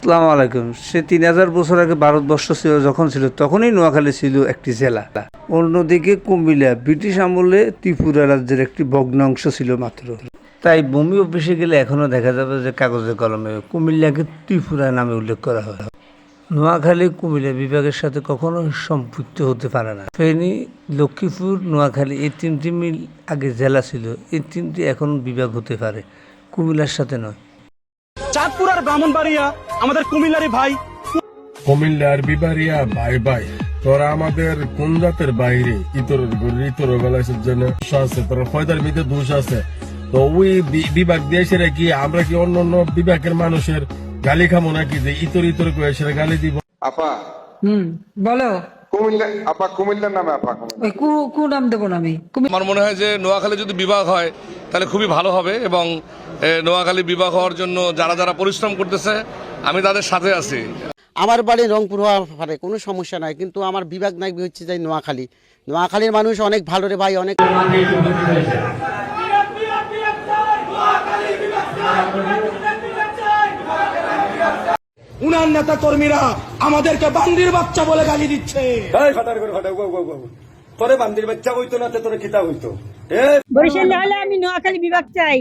আসসালামু আলাইকুম। সে তিন হাজার বছর আগে ভারতবর্ষ ছিল, যখন ছিল, তখনই নোয়াখালী ছিল একটি জেলা। অন্যদিকে কুমিল্লা, ব্রিটিশ আমলে ত্রিপুরা রাজ্যের একটি ভগ্নাংশ ছিল মাত্র। তাই ভূমি অফিসে গেলে এখনও দেখা যাবে যে কাগজে কলমে কুমিল্লাকে ত্রিপুরা নামে উল্লেখ করা হয়। নোয়াখালী কুমিল্লা বিভাগের সাথে কখনো সম্পৃক্ত হতে পারে না। ফেনী, লক্ষ্মীপুর, নোয়াখালী এই তিনটি মিল আগে জেলা ছিল। এই তিনটি এখন বিভাগ হতে পারে। কুমিল্লার সাথে নয়। চাঁদপুর আর ব্রাহ্মণবাড়িয়া আমাদের কুমিল্লারি ভাই। কুমিল্লার বিবারিয়া ভাই ভাই তোরা আমাদের কোন জাতের বাইরে? ইতর ইতর জন্য আছে তোর ফয়দার মধ্যে দোষ আছে। তো ওই বিভাগ দিয়ে সেটা কি আমরা কি অন্য অন্য বিভাগের মানুষের গালি খামো নাকি যে ইতর ইতর করে সেটা গালি দিব? আপা। হুম বলো। কুমিল্লা আপা কুমিল্লার নামে আপা কু কু নাম দেবো না আমি। আমার মনে হয় যে নোয়াখালী যদি বিভাগ হয় তাহলে খুবই ভালো হবে এবং নোয়াখালী বিভাগ হওয়ার জন্য যারা যারা পরিশ্রম করতেছে আমি তাদের সাথে আছি। আমার বাড়ি রংপুর হওয়ার পারে কোনো সমস্যা নাই কিন্তু আমার বিভাগ নাই হচ্ছে যে নোয়াখালী। নোয়াখালীর মানুষ অনেক ভালো রে ভাই অনেক উনার নেতা কর্মীরা আমাদেরকে বান্দির বাচ্চা বলে গালি দিচ্ছে। বরিশালে হলে আমি নোয়াখালী বিভাগ চাই।